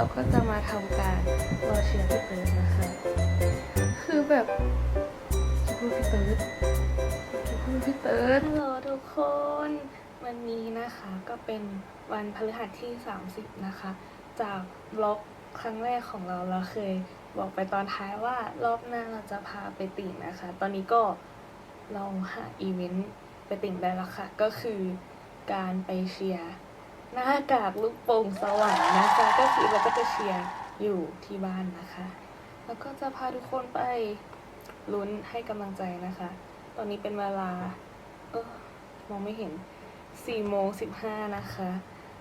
เราก็จะมาทำการรอเชียร์พี่เติร์ดนะคะ คือแบบจะพูดพี่เติร์ดจะพูดพี่เติร์ดฮัลโหลทุกคน วันนี้นะคะก็เป็นวันพฤหัสที่ 30 นะคะ จากบล็อกครั้งแรกของเราเราเคยบอกไปตอนท้ายว่ารอบหน้าเราจะพาไปติ่งนะคะ ตอนนี้ก็ลองหาอีเวนต์ไปติ่งได้แล้วค่ะ ก็คือการไปเชียร์ หน้ากากลูกโป่งสวรรค์นะคะ ก็คือเราก็จะเชียร์อยู่ที่บ้านนะคะ แล้วก็จะพาทุกคนไปลุ้นให้กำลังใจนะคะ ตอนนี้เป็นเวลา เออมองไม่เห็น4โมง15 นะคะ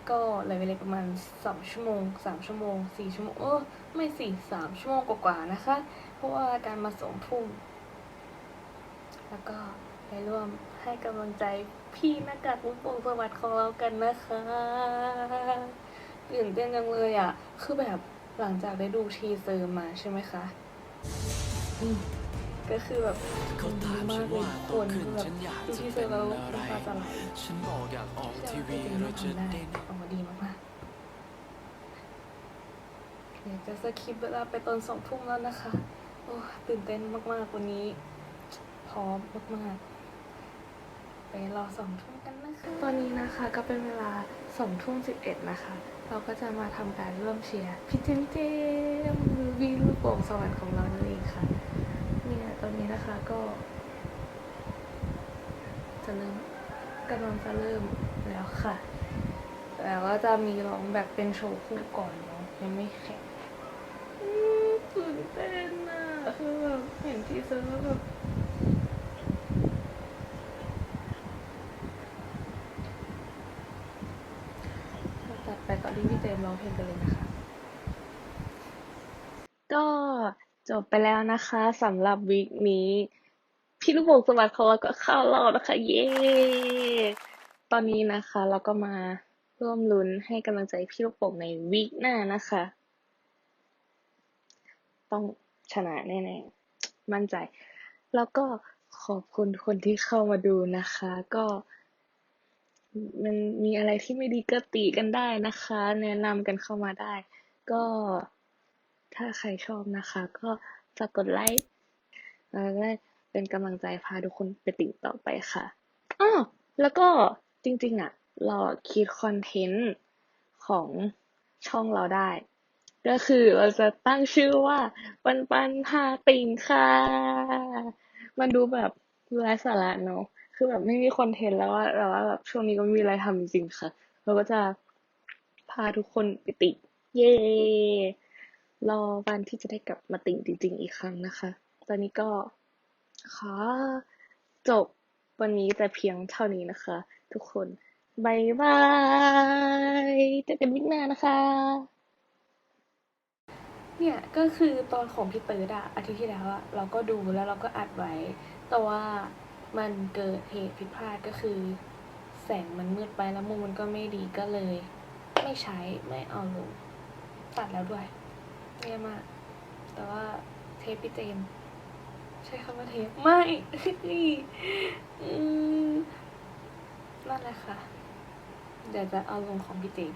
ก็เหลือเวลาประมาณ 2 ชั่วโมง 3 ชั่วโมง 4 ชั่วโมงเออไม่สี่3ชั่วโมงกว่าๆนะคะ เพราะว่าการมาสองทุ่มแล้วก็ ไปร่วมให้กำลังใจพี่หน้ากากลูกโป่งสวัสดิ์ของเรากันนะคะตื่นเต้นจังเลยอะ คือแบบหลังจากได้ดูทีเซอร์มาใช่ไหมคะอืมก็คือแบบเขาถามมาฉักนเลยว่าทุกโตคนขึ้นคือแบบฉันอยากดูจะทีเซอเป็ร์นแล้วอะไรน้ำตาจะไหลฉันบอกอยากออกทีวีเชื่อเราว่าจะพี่เจนได้นี่ทำได้ออกมาดีมากๆเดี๋ยวจะสคิปเวลาไปตอนสองทุ่มแล้วนะคะ โอ้ตื่นเต้นมากๆวันนี้ พร้อมมากๆ ไปรอสองทุ่มกันนะคะ ตอนนี้นะคะก็เป็นเวลาสองทุ่มสิบเอ็ดนะคะ เราก็จะมาทำการร่วมเชียร์พี่เจมเจมวีลูกโป่งสวรรค์ของเรานั่นเองค่ะเนี่ยตอนนี้นะคะก็ จะเริ่มกำลังจะเริ่มแล้วค่ะ แต่ว่าจะมีร้องแบบเป็นโชว์คู่ก่อนเนาะยังไม่แข่งตื่นเต้นอะคือแบบเห็นทีเซอร์แล้วแบบเราตัด ไปก่อนที่พี่เจมร้องเพลงกันเลยนะคะ ก็จบไปแล้วนะคะสำหรับวีคนี้ พี่ลูกโป่งสวัสดิ์ของเราก็เข้ารอบนะคะ เย้ตอนนี้นะคะ เราก็มาร่วมลุ้นให้กำลังใจพี่ลูกโป่งในวีคหน้านะคะ ต้องชนะแน่ๆมั่นใจ แล้วก็ขอบคุณคนที่เข้ามาดูนะคะ ก็ มันมีอะไรที่ไม่ดีก็ติกันได้นะคะ แนะนำกันเข้ามาได้ ก็ถ้าใครชอบนะคะ ก็ฝากกดไลค์แล้วก็เป็นกำลังใจพาทุกคนไปติ่งต่อไปค่ะอ้อแล้วก็จริงๆอะเราคิดคอนเทนต์ของช่องเราได้ ก็คือเราจะตั้งชื่อว่าปันปันพาติ่งค่ะ มันดูแบบไร้สาระเนาะ คือแบบไม่มีคอนเทนต์แล้วว่าแต่ว่าแบบช่วงนี้ก็ไม่มีอะไรทำจริงๆค่ะ เราก็จะพาทุกคนไปติ่งเย้รอวันที่จะได้กลับมาติ่งจริง ๆ อีกครั้งนะคะ ตอนนี้ก็ขอจบวันนี้แต่เพียงเท่านี้นะคะ ทุกคนบายบายเจอกันวิกหน้านะคะ เนี่ยก็คือตอนของพี่เติร์ดอะอาทิตย์ที่แล้วอะเราก็ดูแล้วเราก็อัดไว้ แต่ว่า มันเกิดเหตุผิดพลาดก็คือ แสงมันมืดไปแล้วมุมมันก็ไม่ดีก็เลย ไม่ใช้ไม่เอาลงตัดแล้วด้วยแย่มาก แต่ว่าเทปพี่เจมใช้คำว่าเทปไม่นั่นแหละค่ะเดี๋ยวจะเอาลงของพี่เจม